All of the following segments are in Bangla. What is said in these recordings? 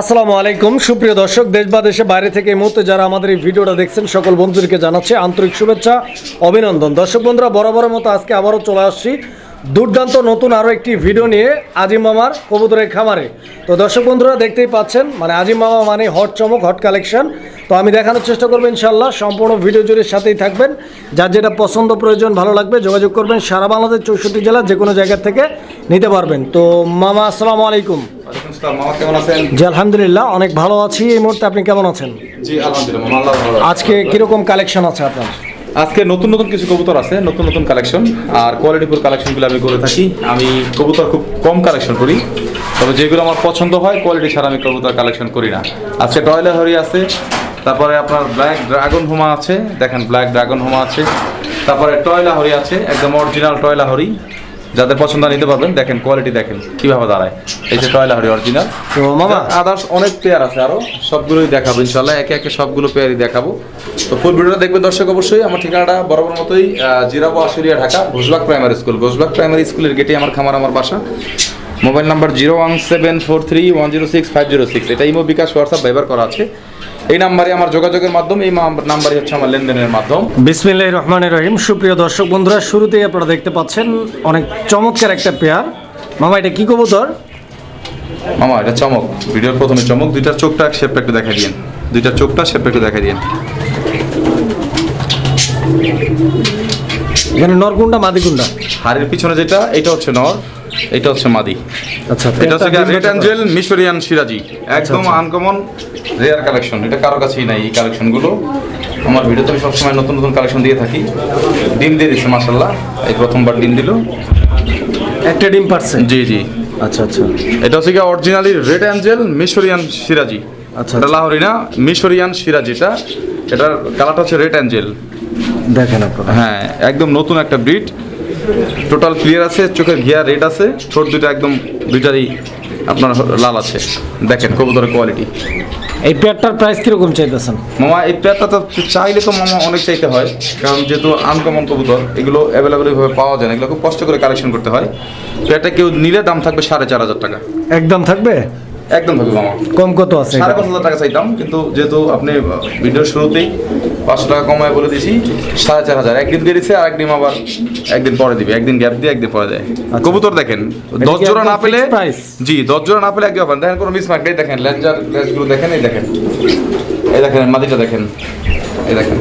আসসালামু আলাইকুম। সুপ্রিয় দর্শক, দেশ বা দেশে বাইরে থেকে এই মুহূর্তে যারা আমাদের এই ভিডিওটা দেখছেন, সকল বন্ধুদেরকে জানাচ্ছে আন্তরিক শুভেচ্ছা, অভিনন্দন। দর্শক বন্ধুরা, বরাবরের মতো আজকে আবারও চলে আসছি দুর্দান্ত নতুন আরও একটি ভিডিও নিয়ে আজিম মামার কবুতরের খামারে। তো দর্শক বন্ধুরা দেখতেই পাচ্ছেন মানে আজিম মামা মানে হট চমক হট কালেকশন তো আমি দেখানোর চেষ্টা করব ইনশাল্লাহ সম্পূর্ণ ভিডিও জুড়ে সাথেই থাকবেন। যার যেটা পছন্দ প্রয়োজন ভালো লাগবে যোগাযোগ করবেন সারা বাংলাদেশ চৌষট্টি জেলা যে কোনো জায়গা থেকে নিতে পারবেন। তো মামা আসসালামু আলাইকুম? জি আলহামদুলিল্লাহ অনেক ভালো আছি এই মুহূর্তে। আপনি কেমন আছেন। আজকে কীরকম কালেকশন আছে আপনার? আজকে নতুন নতুন কিছু কবুতর আছে, নতুন নতুন কালেকশন আর কোয়ালিটিফুল কালেকশনগুলো আমি করে থাকি। আমি কবুতর খুব কম কালেকশন করি, তবে যেগুলো আমার পছন্দ হয় কোয়ালিটি ছাড়া আমি কবুতর কালেকশন করি না। আজকে টয়লা হরি আছে, তারপরে আপনার ব্ল্যাক ড্রাগন হোমা আছে, দেখেন ব্ল্যাক ড্রাগন হোমা আছে, তারপরে টয়লা হরি আছে, একদম অরিজিনাল টয়লা হরি। যাদের পছন্দ নিতে পারবেন। দেখেন কোয়ালিটি দেখেন কীভাবে দাঁড়ায়। এই যে টয়লা হরি অরিজিনাল তো মামা। আদার্স অনেক পেয়ার আছে আরও সবগুলোই দেখাবো ইনশাল্লাহ একে একে সবগুলো পেয়ারই দেখাবো। তো ফুল ভিডিওটা দেখবেন দর্শক অবশ্যই। আমার ঠিকানাটা বরাবর মতোই Zirabo Ashulia Dhaka Ghoshbag primary school Ghoshbag primary স্কুলের গেটে আমার খামার আমার বাসা। Mobile number zero one seven four three one zero six five zero six. এটা ইমো বিকাশ হোয়াটসঅ্যাপ ব্যবহার করা আছে। এই নাম্বারে আমার যোগাযোগের মাধ্যম এই নাম্বারই হচ্ছে আমার লেনদেনের মাধ্যম। বিসমিল্লাহ রহমানের রহিম। সুপ্রিয় দর্শক বন্ধুরা শুরুতেই আপনারা দেখতে পাচ্ছেন অনেক চমৎকার একটা পেয়ার। মামা এটা কি কবুতর? মামা এটা চমক। ভিডিওর প্রথমে চমক দুইটার চোখটা এক শেপটা একটু দেখা দিন দুইটার চোখটা শেপটা একটু দেখা দিন এখানে নরকুন্ডা মাদিকুন্ডা হাড়ের পিছনে যেটা এটা হচ্ছে নর। এটা হচ্ছে মাদি। আচ্ছা এটা হচ্ছে রেড অ্যাঞ্জেল মিশরিয়ান সিরাজি। একদম আচ্ছা। আনকমন রেয়ার কালেকশন এটা কারও কাছেই নাই এই কালেকশনগুলো আমার ভিডিওতে আমি সবসময় নতুন নতুন কালেকশন দিয়ে থাকি। ডিম দিয়ে দিচ্ছে মাসাল্লাহ এই প্রথমবার ডিম দিল। একটা ডিম পারছে? জি জি। আচ্ছা আচ্ছা। এটা হচ্ছে কি অরিজিনালি রেড অ্যাঞ্জেল মিশরিয়ান সিরাজি। আচ্ছা, এটা আচ্ছা। লাহোরি না মিশরিয়ান সিরাজিটা। এটার কালারটা হচ্ছে রেড অ্যাঞ্জেল দেখেন আপনারা। হ্যাঁ একদম নতুন একটা ব্রিড টোটাল ক্লিয়ার আছে চোখের ঘিয়া রেড আছে ঠোঁট দুটো একদম দুইটারই আপনার লাল আছে। দেখেন কবুতরের কোয়ালিটি এই পেয়ারটার প্রাইস কীরকম চাইতেছেন? মামা এই পেয়ারটা তো চাইলে তো মামা অনেক চাইতে হয় কারণ যেহেতু আনকমন কবুতর এগুলো অ্যাভেলেবেল ভাবে পাওয়া যায় না এগুলো খুব কষ্ট করে কালেকশন করতে হয়। পেয়ারটা কেউ নিলে দাম থাকবে সাড়ে চার হাজার টাকা। একদম থাকবে? একদম থাকবে মামা। কম কত আছে সাড়ে পাঁচ হাজার টাকা চাইতাম কিন্তু যেহেতু আপনি ভিডিওর শুরুতেই পাঁচশো টাকা কমায় বলে দিয়েছি সাড়ে চার হাজার। একদিন দিয়ে দিচ্ছে আর একদিন আবার একদিন পরে দিবে। একদিন গ্যাপ দিয়ে একদিন পরে দেয়। কবুতর দেখেন দশ জোড়া না পেলে জি দশ জোড়া না পেলে একদিন একদম দেখেন কোনো মিস মার্ক নেই। দেখেন লেঞ্জার লেজগুলো দেখেন এই দেখেন। এই দেখেন মাদিটা দেখেন। এই দেখেন।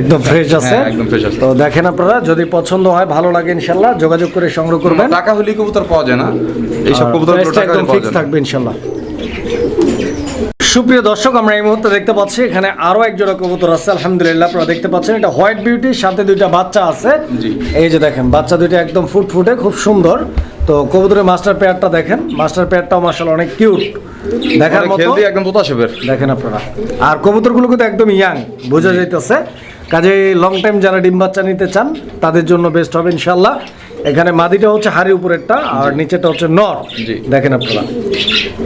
একদম ফ্রেশ আছে। হ্যাঁ, একদম fresh আছে। তো দেখেন আপনারা যদি পছন্দ হয় ভালো লাগে ইনশাল্লাহ যোগাযোগ করে সংগ্রহ করবেন। টাকা হলেই কবুতর পাওয়া যায় না। এইসব কবুতর একদম ফিক্স থাকবে ইনশাল্লাহ। সুপ্রিয় দর্শক আমরা এই মুহূর্তে দেখতে পাচ্ছি এখানে আরও এক জোড়া কবুতর আছে আলহামদুলিল্লাহ আপনারা দেখতে পাচ্ছেন এটা হোয়াইট বিউটির সাথে দুইটা বাচ্চা আছে। এই যে দেখেন বাচ্চা দুইটা একদম ফুটফুটে খুব সুন্দর। তো কবুতরের মাস্টার পেয়ারটা দেখেন মাস্টার পেয়ারটাও মাসাল্লাহ অনেক কিউট। দেখার মতো একদম তোতা শেপের দেখেন আপনারা। আর কবুতরগুলো কিন্তু একদম ইয়াং বোঝা যাইতেছে। কাজে লং টাইম যারা ডিম বাচ্চা নিতে চান তাদের জন্য বেস্ট হবে ইনশাল্লাহ এখানে মাদিটা হচ্ছে হাড়ি উপরেরটা আর নিচেটা হচ্ছে নর। জি। দেখেন আপনারা।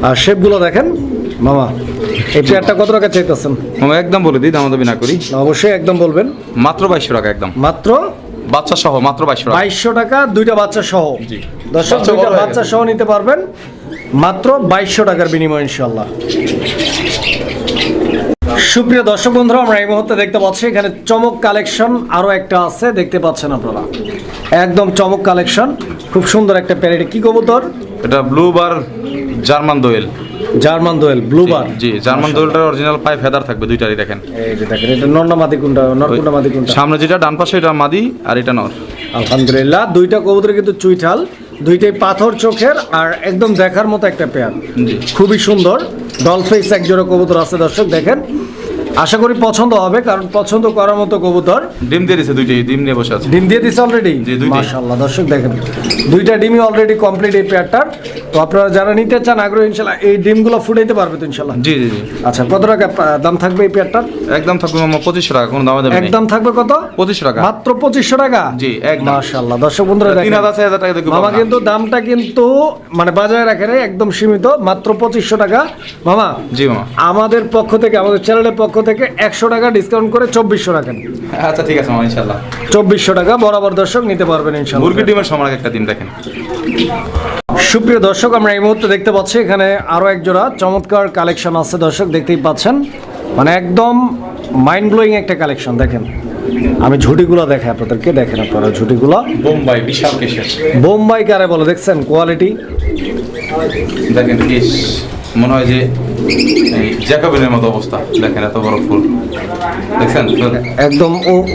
আর শেপগুলো দেখেন মামা এই পেয়ারটা কত টাকা চাইতেছেন? মামা একদম বলে দিই দামাদামি না করি। অবশ্যই একদম বলবেন। মাত্র বাইশশো টাকা একদম। মাত্র? বাচ্চা সহ মাত্র বাইশশো টাকা। বাইশশো টাকা দুইটা বাচ্চা সহ। দর্শক বাচ্চা দুইটা বাচ্চা সহ নিতে পারবেন। মাত্র বাইশশো টাকার বিনিময় ইনশাল্লাহ সুপ্রিয় দর্শক বন্ধুরা আমরা এই মুহূর্তে দেখতে পাচ্ছি এখানে চমক কালেকশন আরও একটা আছে দেখতে পাচ্ছেন আপনারা। একদম চমক কালেকশন খুব সুন্দর একটা প্যারেট কি কবুতর? এটা ব্লু বার জার্মান দোয়েল। জার্মান দোয়েল ব্লু ব্লুবার জি জার্মান দোয়েলটার অরিজিনাল পাইপ ফেদার থাকবে দুইটারই দেখেন। এই যে দেখেন এটা নর্না মাদি কোনটা নরকুন্ডা মাদি কোনটা? সামনে যেটা ডান পাশে এটা মাদি আর এটা নর। আলহামদুলিল্লাহ দুইটা কবুতর কিন্তু চুইঠাল দুইটাই পাথর চোখের আর একদম দেখার মতো একটা পেয়ার জি। খুবই সুন্দর ডলফেস এক জোড়া কবুতর আছে দর্শক দেখেন। আশা করি পছন্দ হবে কারণ পছন্দ করার মতো কবুতর। ডিম দিয়ে দিছে দুইটাই ডিম নিয়ে বসে আছে। ডিম দিয়ে দিছে অলরেডি জি, দুইটাই। মাশাআল্লাহ দর্শক দেখেন দুইটা ডিমই অলরেডি কমপ্লিট এই পেয়ারটার তো আপনারা যারা নিতে চান আগ্রহ ইনশাল্লাহ এই ডিমগুলো ফুটাইতে পারবে তো ইনশাল্লাহ জি জি জি। আচ্ছা কত টাকা দাম থাকবে এই পেয়ারটার একদম থাকবে মামা পঁচিশশো টাকা কোনো দামে দেবে একদম থাকবে কত? পঁচিশশো টাকা। মাত্র পঁচিশশো টাকা? জি, একদম। মাশাআল্লাহ দর্শক বন্ধুরা দেখেন হাজার চার হাজার টাকা দেখবে মামা কিন্তু দামটা কিন্তু মানে বাজারে রাখে একদম সীমিত মাত্র পঁচিশশো টাকা। মামা জি মামা। আমাদের পক্ষ থেকে আমাদের চ্যানেলের পক্ষ থেকে একশো টাকা ডিসকাউন্ট করে চব্বিশশো রাখেন। আচ্ছা ঠিক আছে ইনশাল্লাহ। চব্বিশশো টাকা বরাবর দর্শক নিতে পারবেন ইনশাল্লাহ। ডিমের একটা দিন দেখেন। সুপ্রিয় দর্শক আমরা এই মুহূর্তে দেখতে পাচ্ছি এখানে আরও একজোড়া চমৎকার কালেকশন আছে দর্শক দেখতেই পাচ্ছেন। মানে একদম মাইন্ড ব্লোয়িং একটা কালেকশন দেখেন। আমি ঝুটিগুলো দেখাই আপনাদেরকে দেখেন আপনারা ঝুটিগুলো। বোম্বাই বিশাল কেশের বোম্বাই কারে বলে দেখছেন কোয়ালিটি? দেখেন কেশ মনে হয় যে জ্যাকবিনের মতো অবস্থা। দেখেন এত বড় ফুল। দেখছেন? একদম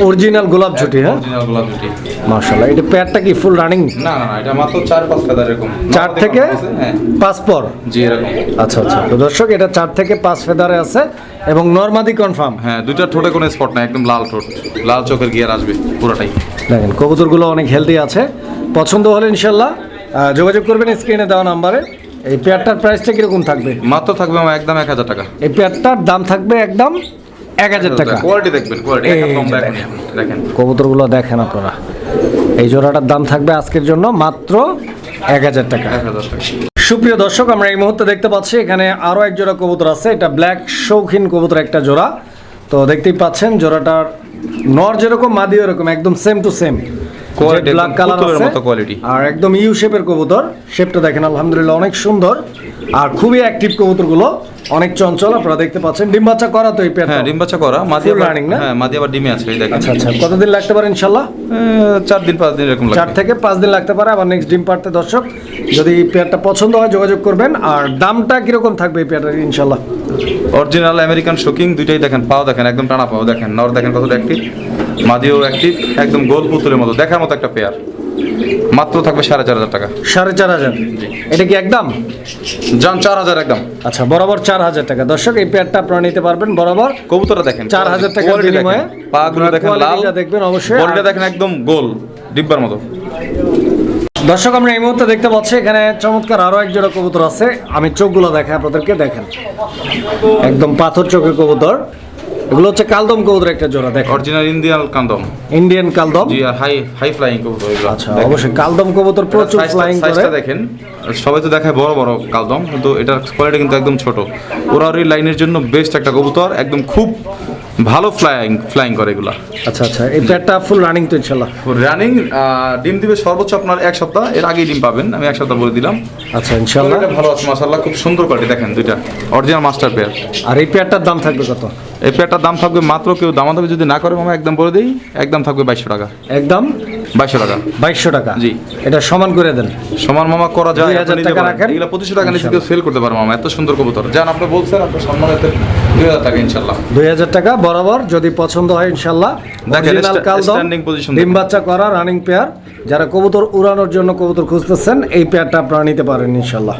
অরিজিনাল গোলাপ ঝুটি হ্যাঁ? অরিজিনাল গোলাপ জুটি মার্শাল্লাহ এটা প্যাডটা কি ফুল রানিং? না না এটা মাত্র চার পাঁচ ফেদার এরকম। চার থেকে হ্যাঁ। পাঁচ পর? জি এরকম। আচ্ছা আচ্ছা। তো দর্শক এটা চার থেকে পাঁচ ফেদারে আছে। এবং নর্মাদি কনফার্ম হ্যাঁ দুইটা ঠোঁটে কোনো স্পট নাই একদম লাল ঠোঁট। লাল চোখের গিয়ার আসবে পুরোটাই। দেখেন কবুতরগুলো অনেক হেলদি আছে। পছন্দ হলে ইনশাল্লাহ যোগাযোগ করবেন স্ক্রিনে দেওয়া নাম্বারে এই পেয়ারটার প্রাইসটা কীরকম থাকবে? মাত্র থাকবে আমার একদম এক হাজার টাকা। এই পেয়ারটার দাম থাকবে একদম এক হাজার টাকা। কোয়ালিটি দেখবেন কোয়ালিটি দেখেন। কবুতরগুলো দেখেন আপনারা। এই জোড়াটার দাম থাকবে আজকের জন্য মাত্র এক হাজার টাকা। এক হাজার টাকা। সুপ্রিয় দর্শক আমরা এই মুহূর্তে দেখতে পাচ্ছি এখানে আরও এক জোড়া কবুতর আছে। এটা ব্ল্যাক শৌখিন কবুতর একটা জোড়া। তো দেখতেই পাচ্ছেন জোড়াটার নর যেরকম মাদি ওরকম একদম same to same black colour আর একদম ইউ শেপের কবুতর। শেপটা দেখেন আলহামদুলিল্লাহ অনেক সুন্দর। আর খুবই অ্যাক্টিভ কবুতরগুলো অনেক চঞ্চল আপনারা দেখতে পাচ্ছেন। ডিম বাচ্চা করা তো এই পেয়ারটা হ্যাঁ ডিম বাচ্চা করা। মাদি আবার running না? হ্যাঁ মাদি আবার ডিমে আছে এই দেখেন। আচ্ছা আচ্ছা কতদিন লাগতে পারে ইনশাল্লাহ এ, চার দিন পাঁচ দিন এরকম চার লাগবে। থেকে পাঁচ দিন লাগতে পারে আবার নেক্সট ডিম পারতে দর্শক। যদি পেয়ারটা পছন্দ হয় যোগাযোগ করবেন। আর দামটা কীরকম থাকবে এই পেয়ারটার ইনশাল্লাহ অরিজিনাল আমেরিকান শোকিং দুইটাই দেখেন পাও দেখেন একদম টানা পাও দেখেন। নর দেখেন কতটা অ্যাক্টিভ মাদিও অ্যাক্টিভ একদম গোল পুতুলের মতো দেখার মতো একটা পেয়ার মাত্র থাকবে সাড়ে চার হাজার টাকা। সাড়ে চার হাজার। এটা কি একদম? যান চার হাজার একদম। আচ্ছা বরাবর চার হাজার টাকা। দর্শক এই পেয়ারটা আপনারা নিতে পারবেন বরাবর কবুতরটা দেখেন চার হাজার Quality বিনিময়ে। পাগুলো দেখেন লাল দেখবেন অবশ্যই। বডিটা দেখেন একদম গোল ডিব্বার মতো। দর্শক আমরা এই মুহূর্তে দেখতে পাচ্ছি এখানে চমৎকার আরও এক জোড়া কবুতর আছে। আমি চোখগুলো দেখাই আপনাদেরকে দেখেন। একদম পাথর চোখের কবুতর। এগুলো হচ্ছে কালদম কবুতর একটা জোড়া দেখেন। অরিজিনাল ইন্ডিয়ান কালদম। ইন্ডিয়ান কালদম? জি আর হাই হাই ফ্লাইং কবুতর এগুলো। আচ্ছা অবশ্যই কালদম কবুতর প্রচুর ফ্লাইং করে। সাইজটা দেখেন। সবাই তো দেখায় বড় বড় কালদম কিন্তু এটার কোয়ালিটি কিন্তু একদম ছোট। ওরা ওই লাইনের জন্য বেস্ট একটা কবুতর একদম খুব ভালো ফ্লাইং ফ্লাইং করে এগুলা। আচ্ছা আচ্ছা এই প্যাডটা ফুল রানিং তো ফুল রানিং ডিম দিবে সর্বোচ্চ আপনার এক সপ্তাহ এর আগেই ডিম পাবেন আমি এক সপ্তাহ বলে দিলাম। আচ্ছা ইনশাআল্লাহ। এটা ভালো আছে মাশাআল্লাহ খুব সুন্দর কোয়ালিটি দেখেন দুইটা অরিজিনাল মাস্টার পেয়ার আর এই প্যাডটার দাম থাকবে কত? এই প্যাডটার দাম থাকবে মাত্র কেউ দামাদামি যদি না করে মামা একদম বলে দিই একদম থাকবে বাইশশো টাকা। একদম? বাইশশো টাকা। বাইশশো টাকা? জি। এটা সমান করে দেন। সমান মামা করা যায় 2000 আপনি নিতে টাকা রাখেন। এগুলা পঁচিশশো টাকা নিচে কেউ সেল করতে পারে মামা এত সুন্দর কবুতর। যান আপনি বলছেন আপনার সম্মান দুই হাজার টাকা ইনশাল্লাহ। দুই হাজার টাকা বরাবর যদি পছন্দ হয় ইনশাল্লাহ। কালদম, ডিম বাচ্চা করা রানিং পেয়ার যারা কবুতর উড়ানোর জন্য কবুতর খুঁজতেছেন এই পেয়ারটা আপনারা নিতে পারেন ইনশাল্লাহ।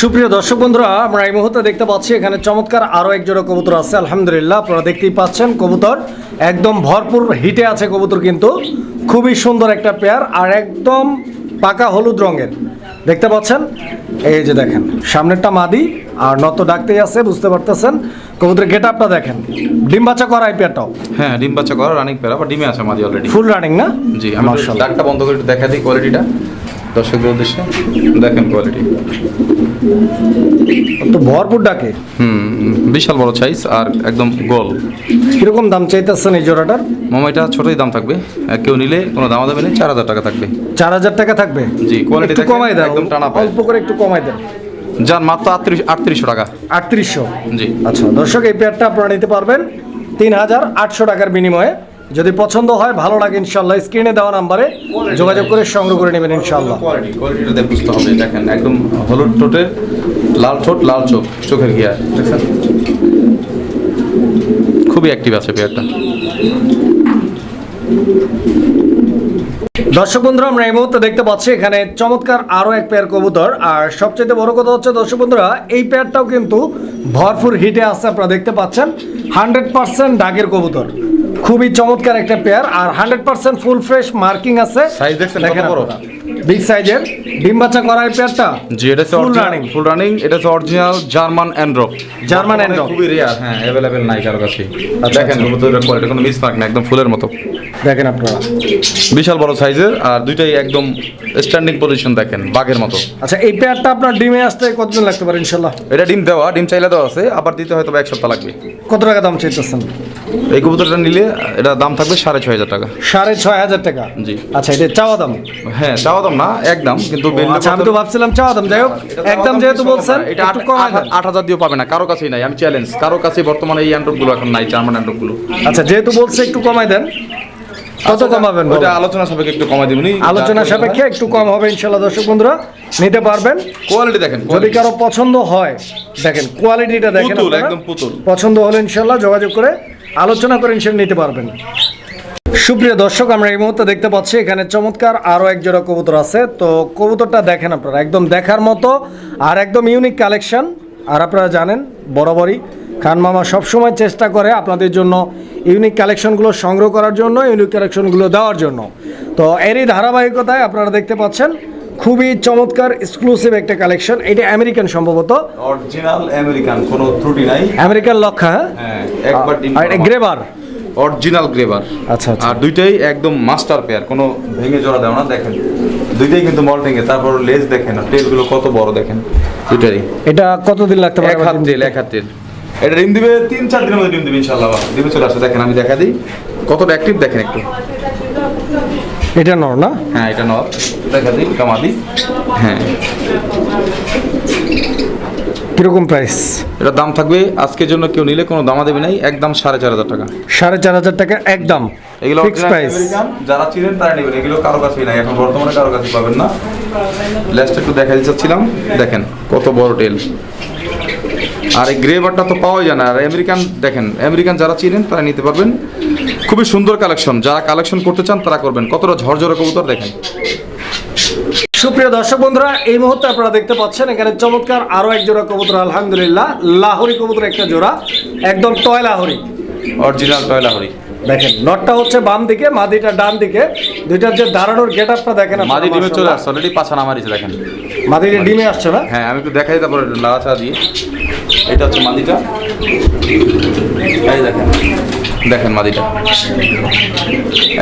সুপ্রিয় দর্শক বন্ধুরা আমরা এই মুহূর্তে দেখতে পাচ্ছি এখানে চমৎকার আরও এক জোড়া কবুতর আছে আলহামদুলিল্লাহ আপনারা দেখতেই পাচ্ছেন কবুতর একদম ভরপুর হিটে আছে কবুতর কিন্তু। খুবই সুন্দর একটা পেয়ার আর একদম পাকা হলুদ রঙের। দেখতে পাচ্ছেন? এই যে দেখেন সামনেরটা মাদি আর নত ডাকতেই আছে বুঝতে পারতেছেন? কবুতরের গেট আপটা দেখেন। ডিম বাচ্চা করা এই পেয়ারটাও? হ্যাঁ ডিম বাচ্চা করা রানিং পেয়ার আবার ডিমে আছে মাদি অলরেডি ফুল রানিং না? জি আমি ডাকটা। বন্ধ করে একটু দেখা দিই কোয়ালিটিটা দর্শকদের উদ্দেশ্যে দেখেন কোয়ালিটি তো ভরপুর ডাকে। হুম বিশাল বড় সাইজ আর একদম গোল। কীরকম দাম চাইতেছেন এই জোড়াটার? মামা এটা ছোটই দাম থাকবে। কেউ নিলে কোনো দামাদামি নেই চার হাজার টাকা থাকবে। চার হাজার টাকা থাকবে? জি, কোয়ালিটি কমাই দেন একদম টানা। অল্প করে একটু কমাই দেন। যার মাত্র আটত্রিশ আটত্রিশশো টাকা। আটত্রিশশো? জি। আচ্ছা দর্শক এই পেয়ারটা আপনারা নিতে পারবেন তিন হাজার আটশো টাকার বিনিময়ে। যদি পছন্দ হয় ভালো লাগে ইনশাল্লাহ স্ক্রিনে দেওয়া নাম্বারে যোগাযোগ করে সংগ্রহ করে নেবেন ইনশাল্লাহ কোয়ালিটিটা বুঝতে হবে। দেখেন একদম হলুদ ঠোঁটের লাল ঠোঁট লাল চোখ চোখের গিয়ার দেখছেন খুবই অ্যাক্টিভ আছে পেয়ারটা দর্শক বন্ধুরা আমরা এই মুহূর্তে দেখতে পাচ্ছি এখানে চমৎকার আরও এক পেয়ার কবুতর। আর সবচেয়ে বড় কথা হচ্ছে দর্শক বন্ধুরা এই পেয়ারটাও কিন্তু ভরপুর হিটে আসছে আপনারা দেখতে পাচ্ছেন। হান্ড্রেড পার্সেন্ট ডাকের কবুতর। খুবই চমৎকার একটা পেয়ার আর hundred percent full fresh marking আছে সাইজ দেখছেন কত বড়? বিগ সাইজের ডিম বাচ্চা করা এই পেয়ারটা? জি এটা অরিজিনাল running। ফুল রানিং এটা হচ্ছে অরিজিনাল জার্মান Androp। খুবই রেয়ার হ্যাঁ নাই কারও কাছে। আচ্ছা, দেখেন কবুতরের কোয়ালিটি কোনো মিস মার্ক না একদম ফুলের মতো। দেখেন আপনারা। বিশাল বড় সাইজের আর দুইটাই একদম স্ট্যান্ডিং পজিশন দেখেন বাঘের মতো। আচ্ছা এই পেয়ারটা আপনার ডিমে আসতে কতদিন লাগতে পারে এটা ডিম দেওয়া ডিম চাইলে দেওয়া আছে আবার দিতে হয়তো এক সপ্তাহ লাগবে। কত টাকা দাম চাইতেছেন? এই কবুতরটা নিলে এটা দাম থাকবে সাড়ে ছয় হাজার টাকা। সাড়ে ছয় হাজার টাকা? জি। আচ্ছা এটা চাওয়া দাম? হ্যাঁ চাওয়া দাম না একদম কিন্তু আচ্ছা আমি তো ভাবছিলাম চাওয়া দাম। যাই হোক একদম যেহেতু বলছেন এটা একটু আট- হাজার দিয়েও পাবে না কারও কাছেই নাই আমি চ্যালেঞ্জ কারও কাছে বর্তমানে এই অ্যান্ড্রপগুলো এখন নাই জার্মান অ্যান্ড্রপগুলো আচ্ছা যেহেতু বলছে একটু কমাই দেন কত কমাবেন ওটা আলোচনা সাপেক্ষে একটু কমাই দিবেন আলোচনা সাপেক্ষে একটু কম হবে দর্শক বন্ধুরা নিতে পারবেন। কোয়ালিটি দেখেন যদি কারও পছন্দ হয় দেখেন কোয়ালিটিটা দেখেন পুতুল, একদম পুতুল। পছন্দ হলে ইনশাল্লাহ যোগাযোগ করে আলোচনা করে ইনশাল্লাহ নিতে পারবেন। সুপ্রিয় দর্শক আমরা এই মুহূর্তে দেখতে পাচ্ছি এখানে চমৎকার আরও এক জোড়া কবুতর আছে। তো কবুতরটা দেখেন আপনারা একদম দেখার মতো আর একদম ইউনিক কালেকশন আর আপনারা জানেন বরাবরই খান মামা সবসময় চেষ্টা করে আপনাদের জন্য ইউনিক কালেকশনগুলো সংগ্রহ করার জন্য ইউনিক কালেকশনগুলো দেওয়ার জন্য। তো এরই ধারাবাহিকতায় আপনারা দেখতে পাচ্ছেন খুবই চমৎকার এক্সক্লুসিভ একটা কালেকশন এটা আমেরিকান সম্ভবত। অরিজিনাল আমেরিকান কোনো ত্রুটি নাই। আমেরিকান লক্ষা হ্যাঁ? হ্যাঁ একবার গ্রেবার অরিজিনাল গ্রেভার। আচ্ছা, আচ্ছা। আর দুইটাই একদম মাস্টার পেয়ার কোনো ভেঙে জোড়া দেও না দেখেন। দুইটাই কিন্তু মল এ তারপর লেজ দেখেন আর টেলগুলো কত বড় দেখেন দুইটাই এটা কত দিন লাগতে পারে এক হাত তেল এক হাত তেল এটা ডিম দিবে তিন চার দিনের মধ্যে ডিম দিবে ইনশাল্লাহ আবার। ডিমে চলে আসে। দেখেন আমি দেখা দিই। কতটা অ্যাক্টিভ দেখেন একটু। এটা নর না? হ্যাঁ এটা নর। দেখা দিই কামা দিই। হ্যাঁ। কীরকম প্রাইস এটার দাম থাকবে আজকের জন্য কেউ নিলে কোনো দামা দেবে নাই একদম সাড়ে চার হাজার টাকা। সাড়ে চার হাজার টাকা একদম এগুলো ফিক্স প্রাইস যারা চিনেন তারা নেবেন এগুলো কারও কাছেই নাই এখন বর্তমানে কারও কাছে পাবেন না। লেসটা একটু দেখা দিচ্ছিলাম দেখেন কত বড় টেল আর এই গ্রে বারটা তো পাওয়াই যায় না আর আমেরিকান দেখেন আমেরিকান যারা চিনেন তারা নিতে পারবেন। খুবই সুন্দর কালেকশন যারা কালেকশন করতে চান তারা করবেন। কতটা ঝরঝরে কবুতর দেখেন। সুপ্রিয় দর্শক বন্ধুরা এই মুহূর্তে আপনারা দেখতে পাচ্ছেন এখানে চমৎকার আরও এক জোড়া কবুতর আলহামদুলিল্লাহ। লাহোরি কবুতর একটা জোড়া একদম টয় লাহোরি। অরিজিনাল টয়লা হরি দেখেন নটটা হচ্ছে বাম দিকে মাদিটা ডান দিকে। দুইটার যে দাঁড়ানোর গেট আপটা দেখেন মাদি ডিমে চলে আসছে অলরেডি পাছা নামারিছে দেখেন। মাদিটা ডিমে আসছে না? হ্যাঁ আমি একটু দেখাই তারপরে নাড়াচাড়া দিয়ে। এটা হচ্ছে মাদিটা। এই দেখেন দেখেন মাদিটা।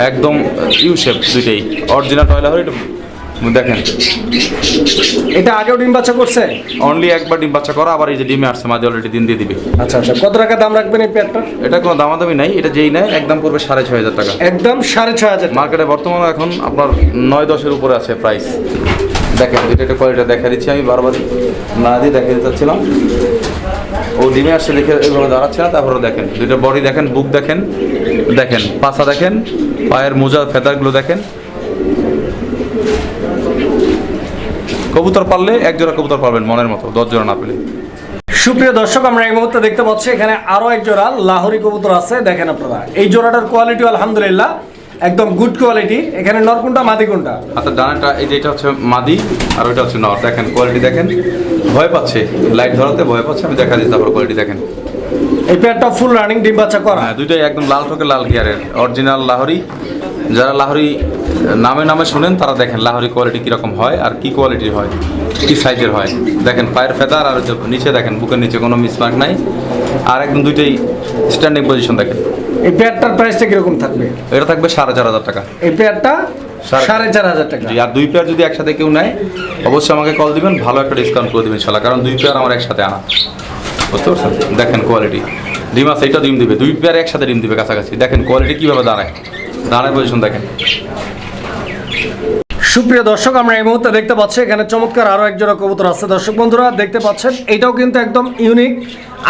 একদম ইউ শেপ দুইটাই। অরিজিনাল টয়লা হরি একটু দেখেন। এটা আগেও ডিম বাচ্চা করছে? অনলি একবার ডিম বাচ্চা করা আবার এই যে ডিমে আসছে মাদি অলরেডি দিন দিয়ে দিবে। আচ্ছা আচ্ছা কত টাকা দাম রাখবেন এই পেয়ারটার এটা কোনো দামাদামি নাই এটা যেই নেয় একদম পড়বে সাড়ে ছয় হাজার টাকা। একদম সাড়ে ছয় হাজার মার্কেটে বর্তমানে এখন আপনার নয় দশের উপরে আছে প্রাইস দেখেন দুটো একটা কোয়ালিটি দেখা দিচ্ছি আমি বারবার। না দিয়ে দেখা দিতে চাচ্ছিলাম। ও ডিমে আসছে দেখে এইভাবে দাঁড়াচ্ছে না তারপরে দেখেন দুটো বডি দেখেন বুক দেখেন দেখেন পাছা দেখেন পায়ের মোজা ফেদারগুলো দেখেন। কবুতর পারলে এক জোড়া কবুতর পারবেন মনের মতো দশ জোড়া না পেলে। সুপ্রিয় দর্শক আমরা এই মুহূর্তে দেখতে পাচ্ছি এখানে আরও এক জোড়া লাহোরি কবুতর আছে দেখেন আপনারা। এই জোড়াটার কোয়ালিটি আলহামদুলিল্লাহ একদম গুড কোয়ালিটি এখানে নর কোনটা মাদি কোনটা? হাতের ডানাটা এই যে এটা হচ্ছে মাদি আর ওইটা হচ্ছে নর। দেখেন কোয়ালিটি দেখেন। ভয় পাচ্ছে লাইট ধরাতে ভয় পাচ্ছে আমি দেখা দিচ্ছি তারপর কোয়ালিটি দেখেন। এই পেয়ারটা ফুল রানিং ডিম বাচ্চা করা। হ্যাঁ দুইটাই একদম লাল ঠোকে লাল গিয়ারের অরিজিনাল লাহরি যারা লাহরি নামে নামে শুনেন তারা দেখেন লাহরি কোয়ালিটি কীরকম হয় আর কি কোয়ালিটির হয় কি সাইজের হয়। দেখেন পায়ের ফেদার আর নিচে দেখেন বুকের নিচে কোনো মিসমার্ক নাই। আর একদম দুইটাই স্ট্যান্ডিং পজিশন দেখেন। এই পেয়ারটার প্রাইসটা কীরকম থাকবে? এটা থাকবে সাড়ে চার হাজার টাকা। এই পেয়ারটা সাড়ে- চার হাজার টাকা। আর দুই পেয়ার যদি একসাথে কেউ নেয় অবশ্যই আমাকে কল দিবেন ভালো একটা ডিসকাউন্ট করে দেবেন ইনশাল্লাহ কারণ দুই পেয়ার আমার একসাথে আনা। বুঝতে পারছেন? দেখেন কোয়ালিটি ডিম আছে এটা ডিম দিবে। দুই পেয়ার একসাথে ডিম দিবে কাছাকাছি। দেখেন কোয়ালিটি কীভাবে দাঁড়ায়। দাঁড়ায় পজিশন দেখেন। সুপ্রিয় দর্শক আমরা এই মুহূর্তে দেখতে পাচ্ছি এখানে চমৎকার আরও এক জোড়া কবুতর আছে। দর্শক বন্ধুরা দেখতে পাচ্ছেন এটাও কিন্তু একদম ইউনিক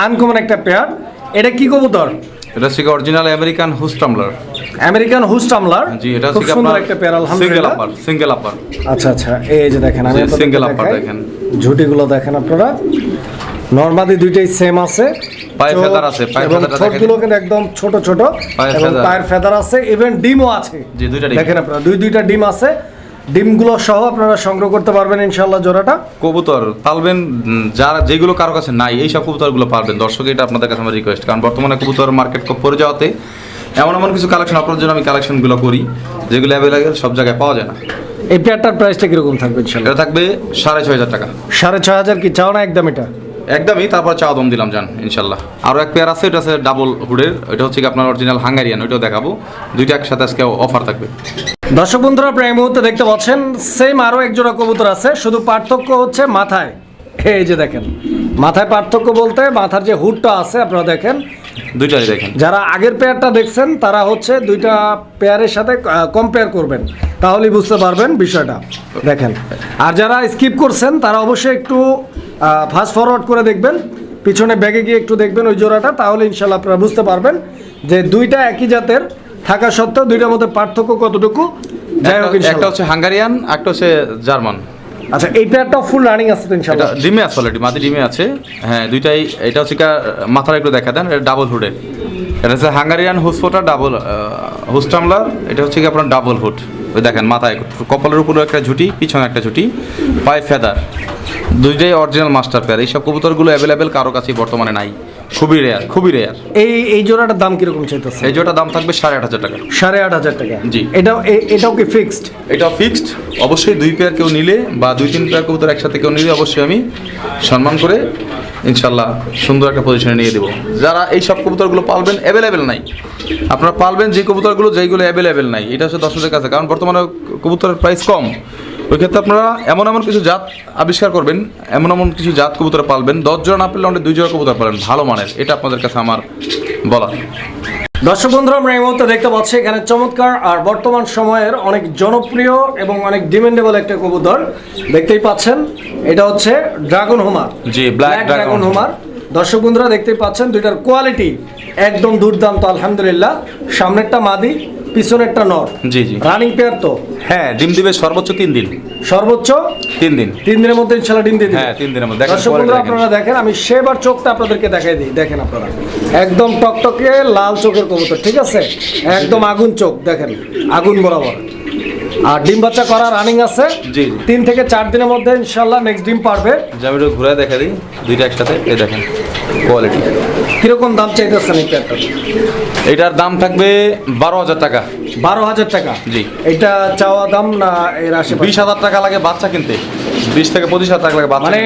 আনকমন একটা পেয়ার এটা কি কবুতর? এটা হচ্ছে অরিজিনাল আমেরিকান হুস্টামলার আমেরিকান হুস্টামলার জি এটা খুব সুন্দর আপনার একটা পেয়ার সিঙ্গেল আলহামদুলিল্লাহ আপার সিঙ্গেল আপার আচ্ছা আচ্ছা এই যে দেখেন আমি upper দেখাই। দেখেন। ঝুটিগুলো দেখেন আপনারা। নর্মালি দুইটাই সেম আছে। পায়ে চোখ feather আছে, পায়ে এবং featherটা ঠোঁটগুলো কিন্তু একদম ছোট ছোট। এবং পায়ের ফেদার আছে ইভেন ডিমও আছে। জি, দুইটা ডিম। দেখেন আপনারা দুই দুইটা ডিম আছে। ডিমগুলো সহ আপনারা সংগ্রহ করতে পারবেন ইনশাল্লাহ জোড়াটা। কবুতর পালবেন যারা যেগুলো কারও কাছে নাই এই সব কবুতরগুলো পারবেন দর্শক এটা আপনাদের কাছে আমার রিকোয়েস্ট কারণ বর্তমানে কবুতর মার্কেট খুব পড়ে যাওয়াতে এমন এমন কিছু কালেকশন আপনার জন্য আমি কালেকশনগুলো করি যেগুলো অ্যাভেলেবেল সব জায়গায় পাওয়া যায় না। এই পেয়ারটার প্রাইসটা কীরকম থাকবে এটা থাকবে সাড়ে ছয় হাজার টাকা। সাড়ে ছয় হাজার কি? চাও না একদম এটা? একদমই তারপর চা দম দিলাম যান ইনশাল্লাহ। আরও এক পেয়ার আছে এটা আছে ডাবল হুডের ওইটা হচ্ছে কি আপনার অরিজিনাল হাঙ্গারিয়ান ওইটাও দেখাবো। দুইটা একসাথে আজকে অফার থাকবে। দর্শক বন্ধুরা আপনারা এই মুহূর্তে দেখতে পাচ্ছেন সেম আরও একজোড়া কবুতর আছে শুধু পার্থক্য হচ্ছে মাথায়। এই যে দেখেন মাথায় পার্থক্য বলতে মাথার যে হুডটা আছে আপনারা দেখেন। দুইটাই দেখেন। যারা আগের পেয়ারটা দেখছেন তারা হচ্ছে দুইটা পেয়ারের সাথে কম্পেয়ার করবেন। তাহলেই বুঝতে পারবেন বিষয়টা। দেখেন। আর যারা স্কিপ করছেন তারা অবশ্যই একটু ফাস্ট ফরওয়ার্ড করে দেখবেন। পিছনে ব্যাগে গিয়ে একটু দেখবেন ওই জোড়াটা তাহলে ইনশাল্লাহ আপনারা বুঝতে পারবেন যে দুইটা একই জাতের থাকা সত্ত্বেও দুইটার মধ্যে পার্থক্য কতটুকু। যাই হোক একটা- হচ্ছে হাঙ্গারিয়ান একটা হচ্ছে জার্মান। আচ্ছা এই পেয়ারটাও ফুল রানিং আছে তো এটা ইনশাল্লাহ ডিমে আছে অলরেডি মাদি ডিমে আছে। হ্যাঁ দুইটাই এটা হচ্ছে কা মাথার একটু দেখা দেন এটা ডাবল হুডের এটা হচ্ছে হাঙ্গারিয়ান হুসফোটা ডাবল হুস্টামলার এটা হচ্ছে কি আপনার ডাবল হুড দেখেন মাথায় কপালের উপরে একটা ঝুটি, পিছনে একটা ঝুটি, পায়ে ফেদার। দুইটাই অরিজিনাল মাস্টার পেয়ার এইসব কবুতরগুলো অ্যাভেলেবেল কারও কাছেই বর্তমানে নাই। খুবই রেয়ার খুবই রেয়ার এই এই জোড়াটার দাম কীরকম চাইতেছে এই জোটা দাম থাকবে সাড়ে আট হাজার টাকা। সাড়ে আট হাজার টাকা। জি। এটাও এটাও কি ফিক্সড এটা ফিক্সড অবশ্যই দুই পেয়ার কেউ নিলে বা দুই তিন পেয়ার কবুতর একসাথে কেউ নিলে অবশ্যই আমি সম্মান করে ইনশাল্লাহ সুন্দর একটা পজিশনে নিয়ে দেবো। যারা এই সব কবুতরগুলো পালবেন অ্যাভেলেবেল নাই। আপনারা পালবেন যে কবুতরগুলো যেইগুলো অ্যাভেলেবেল নাই। এটা হচ্ছে দর্শকদের কাছে। কারণ বর্তমানে কবুতরের প্রাইস কম। ওই ক্ষেত্রে আপনারা এমন এমন কিছু জাত আবিষ্কার করবেন এমন এমন কিছু জাত কবুতর পালবেন। দশ জোড়া না পেলে অনেক দুই জোড়া কবুতর পালবেন ভালো মানের। এটা আপনাদের কাছে আমার বলা দর্শক বন্ধুরা আমরা এই মুহূর্তে দেখতে পাচ্ছি এখানে চমৎকার আর বর্তমান সময়ের অনেক জনপ্রিয় এবং অনেক ডিমান্ডেবল একটা কবুতর। দেখতেই পাচ্ছেন এটা হচ্ছে ড্রাগন হোমার জি, ব্ল্যাক ড্রাগন হোমার দর্শক বন্ধুরা দেখতেই পাচ্ছেন দুইটার কোয়ালিটি একদম দুর্দান্ত আলহামদুলিল্লাহ। সামনেরটা মাদি পিছনেরটা নর। জি জি। রানিং পেয়ার তো? হ্যাঁ ডিম দিবে সর্বোচ্চ তিন দিন। সর্বোচ্চ? তিন দিন। তিন দিনের মধ্যে ইনশাল্লাহ ডিম দিয়ে হ্যাঁ তিন দিনের মধ্যে। দর্শক বন্ধুরা। আপনারা দেখেন আমি সেবার চোখটা আপনাদেরকে দেখাই দিই। দেখেন আপনারা। একদম টকটকে লাল চোখের কবুতর ঠিক আছে? একদম আগুন চোখ দেখেন। আগুন বরাবর। আর ডিম বাচ্চা করা রানিং আছে। জি। তিন থেকে চার দিনের মধ্যে ইনশাল্লাহ নেক্সট ডিম পারবে। যে আমি একটু ঘুরে দেখা দিই দুইটা একসাথে এই দেখেন কোয়ালিটি কীরকম দাম চাইতেছেন এই প্যাডটার এটার দাম থাকবে বারো হাজার টাকা। বারো হাজার টাকা? জি। এটা চাওয়া দাম না এর আশেপাশে? বিশ হাজার টাকা লাগে বাচ্চা কিনতে। বিশ থেকে পঁচিশ হাজার টাকা লাগে বাচ্চা মানে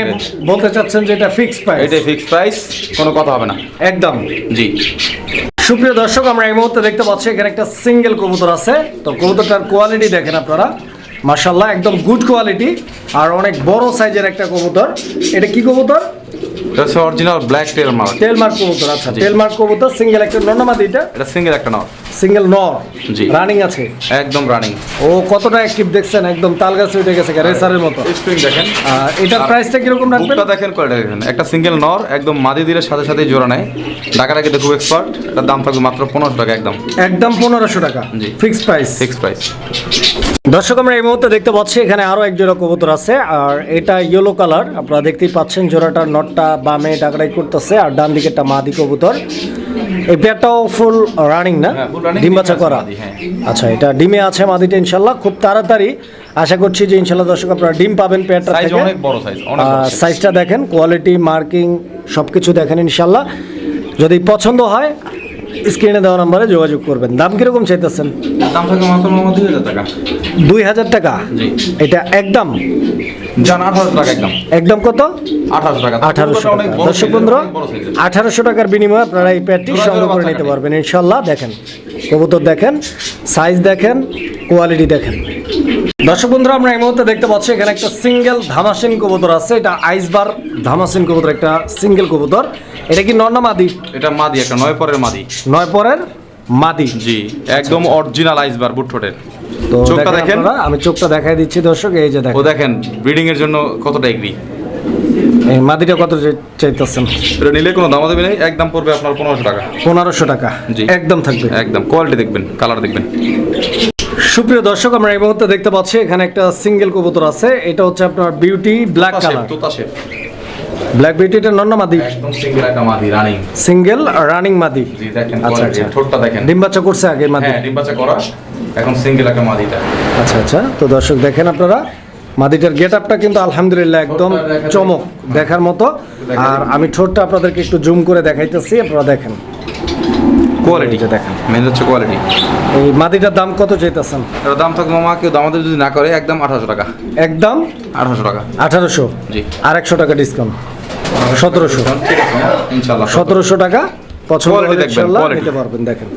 বলতে চাচ্ছেন যে এটা ফিক্স প্রাইস এটা ফিক্সড প্রাইস কোনো কথা হবে না। একদম। জি। সুপ্রিয় দর্শক, আমরা এই মুহূর্তে দেখতে পাচ্ছি এখানে একটা সিঙ্গেল কবুতর আছে। তো কবুতরটার কোয়ালিটি দেখেন আপনারা। মাশাল্লাহ একদম গুড কোয়ালিটি আর অনেক বড় সাইজের একটা কবুতর। এটা কি কবুতর? এটা অরিজিনাল ব্ল্যাক টেল মার্ক কবুতর আচ্ছা কবুতর সিঙ্গেল একটা এটা? এটা সিঙ্গেল একটা নট সিঙ্গেল নর? জি। রানিং আছে? একদম রানিং ও কতটা অ্যাক্টিভ দেখছেন? একদম তালগাছে উঠে গেছে রেসারের মতো। স্প্রিং দেখেন। এটার প্রাইসটা কীরকম রাখবেন? বুকটা দেখেন একটা সিঙ্গেল নর একদম মাদি দিলে সাথে সাথে জোড়া নেয়। কিন্তু খুব এক্সপার্ট এটার দাম থাকবে মাত্র পনেরোশো টাকা একদম। একদম টাকা। জি। প্রাইস ফিক্সড প্রাইস দর্শক আমরা এই মুহূর্তে দেখতে পাচ্ছি এখানে আরও এক জোড়া কবুতর আছে আর এটা ইয়েলো কালার আপনারা দেখতেই পাচ্ছেন জোড়াটার নটটা বামে ডাকড়াই করতেছে আর ডান দিকেরটা মাদি কবুতর। এই পেয়ারটাও ফুল রানিং না? হ্যাঁ, ডিম বাচ্চা করা? হ্যাঁ। আচ্ছা এটা ডিমে আছে মাদিটা ইনশাল্লাহ খুব তাড়াতাড়ি। আশা করছি যে ইনশাল্লাহ দর্শক আপনারা ডিম পাবেন পেয়ারটা থেকে। অনেক বড় সাইজ। সাইজটা দেখেন কোয়ালিটি মার্কিং সব কিছু দেখেন ইনশাল্লাহ। যদি পছন্দ হয় স্ক্রিনে দেওয়া নাম্বারে যোগাযোগ করবেন। দাম কীরকম চাইতেছেন? দাম থাকবে মাত্র দুই হাজার টাকা। দুই হাজার টাকা? এটা একদম? জান আঠারোশো টাকা একদম। একদম কত? আঠারোশো টাকা। আঠারোশো টাকা। দর্শক এর। আঠারোশো টাকার বিনিময়ে আপনারা এই প্যাডটি সংগ্রহ করে নিতে। পারবেন। ইনশাল্লাহ দেখেন। কবুতর দেখেন সাইজ দেখেন কোয়ালিটি দেখেন। দর্শক বন্ধুরা আমরা এই মুহূর্তে দেখতে পাচ্ছি এখানে একটা সিঙ্গেল ধামাসিন কবুতর আছে। এটা আইসবার ধামাসিন কবুতর একটা সিঙ্গেল কবুতর। এটা কি নর্না মাদি? এটা মাদি একটা নয় পরের মাদি। নয় পরের মাদি। জি একদম অরিজিনাল আইসবার বুট ঠোঁটের তো চোখটা দেখেন আমি চোখটা দেখাই দিচ্ছি দর্শক এই যে ও দেখেন দেখেন ব্রিডিং এর জন্য কতটা এগ্রি এই মাদিটা কত চাইতেছেন? এটা নিলে কোনো দাম দেবে নেই একদম পড়বে আপনার পনেরোশো টাকা। পনেরোশো টাকা। জি। একদম থাকবে। একদম কোয়ালিটি দেখবেন কালার দেখবেন। সুপ্রিয় দর্শক আমরা এই মুহূর্তে দেখতে পাচ্ছি এখানে একটা সিঙ্গেল কবুতর আছে। এটা হচ্ছে আপনার beauty black colour black beauty এটা নন্না মাদি। একদম সিঙ্গেল একটা মাদি রানিং সিঙ্গেল রানিং মাদি। জি দেখেন আচ্ছা আচ্ছা। ঠোঁটটা দেখেন। ডিম বাচ্চা করছে আগে মাদি। হ্যাঁ ডিম বাচ্চা করা। এখন সিঙ্গেল একটা মাদিটা। আচ্ছা আচ্ছা। তো দর্শক দেখেন আপনারা মাদিটার গেট আপটা কিন্তু আলহামদুলিল্লাহ একদম চমক দেখার মতো। আর আমি ঠোঁটটা আপনাদেরকে একটু জুম করে দেখাইতেছি আপনারা দেখেন। কোয়ালিটি দেখেন। মেন হচ্ছে কোয়ালিটি এই মাদিটার দাম কত চাইতেছেন? এর দাম থাকবে মামা কেউ দামাদের যদি না করে একদম আঠারোশো টাকা। একদম? আঠারোশো টাকা। আঠারোশো? জি। আর একশো টাকা ডিসকাউন্ট সতেরোশো। ইনশাল্লাহ সতেরোশো টাকা পছন্দ হলে ইনশাল্লাহ নিতে পারবেন দেখেন।